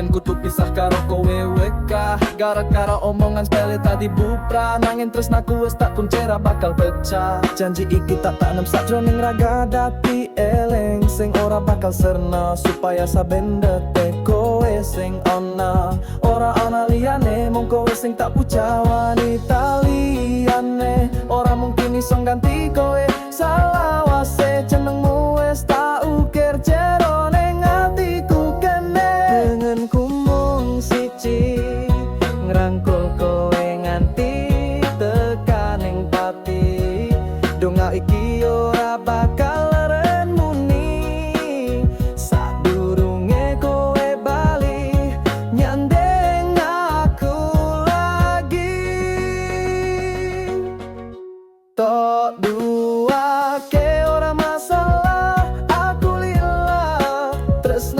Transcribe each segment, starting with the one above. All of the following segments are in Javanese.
yen kudu pisah karo kowe weka Gara-gara omongan sepele tadi bupra. Nangin tresnaku wis tak kuncera bakal pecah. Janji iki tak tanem sakjroning raga dati eleng. Sing ora bakal serna supaya saben detik kowe sing ona Ora ana liyane mung kowe sing tak puja wanita liyane. Ora mungkin iso ganti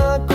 Tresnaku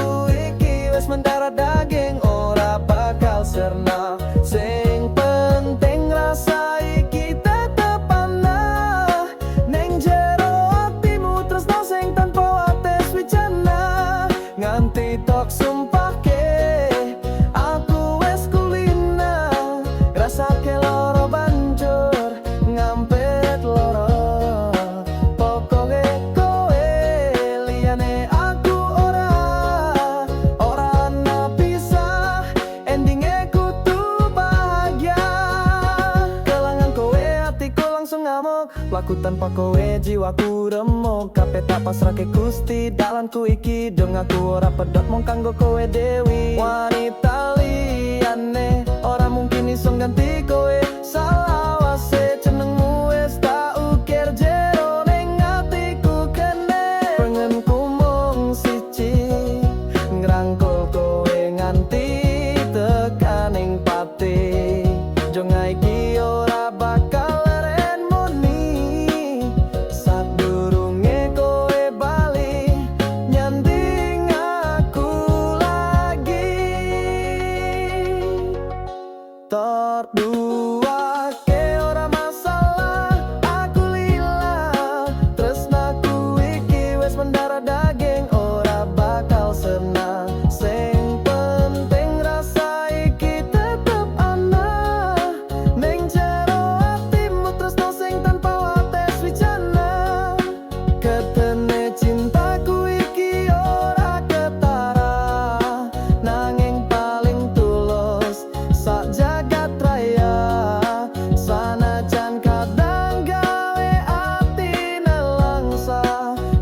Laku tanpa kowe jiwaku remuk. Kape tak pasrake gusti dalanku iki. Dong aku ora pedot mong kanggo kowe dewi. Wanita Ketene cintaku iki ora ketara. Nanging paling tulus sak jagat raya. Sanajan kadang gawe ati nelangsa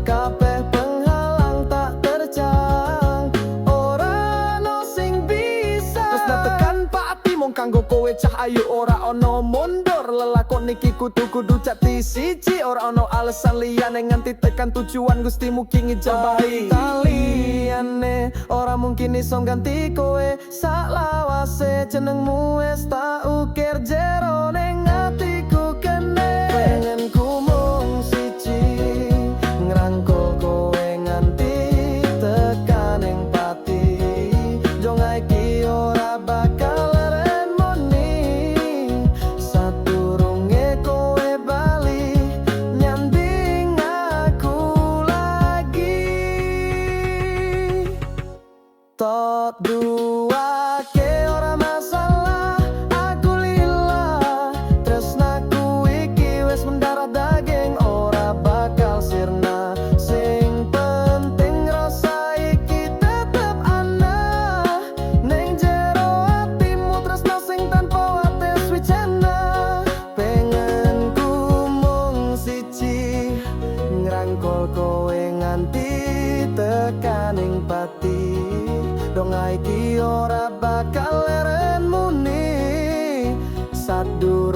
Kabeh penghalang tak terjang. Ora no sing bisa. Terus tekan pati mong kanggo kowe cah. Ayu ora ono mundur Lelakon iki kudu kudu jati siji Ora ono alasan liyane nganti tekan tujuan gusti mugi ngejabahi Liyane ora mungkin iso ganti kowe. Salawase jenengmu wis tak ukir jero Tot dua ke ora masalah Aku lila. Tresnaku iki wis mendarah daging Ora bakal sirna. Sing penting rasa iki tetep ana. Neng jero hatimu tresno sing tanpa wates wicana Pengenku mung siji Ngrangkul kowe nganti tekaning pati Donga iki ora bakal leren muni. Sadu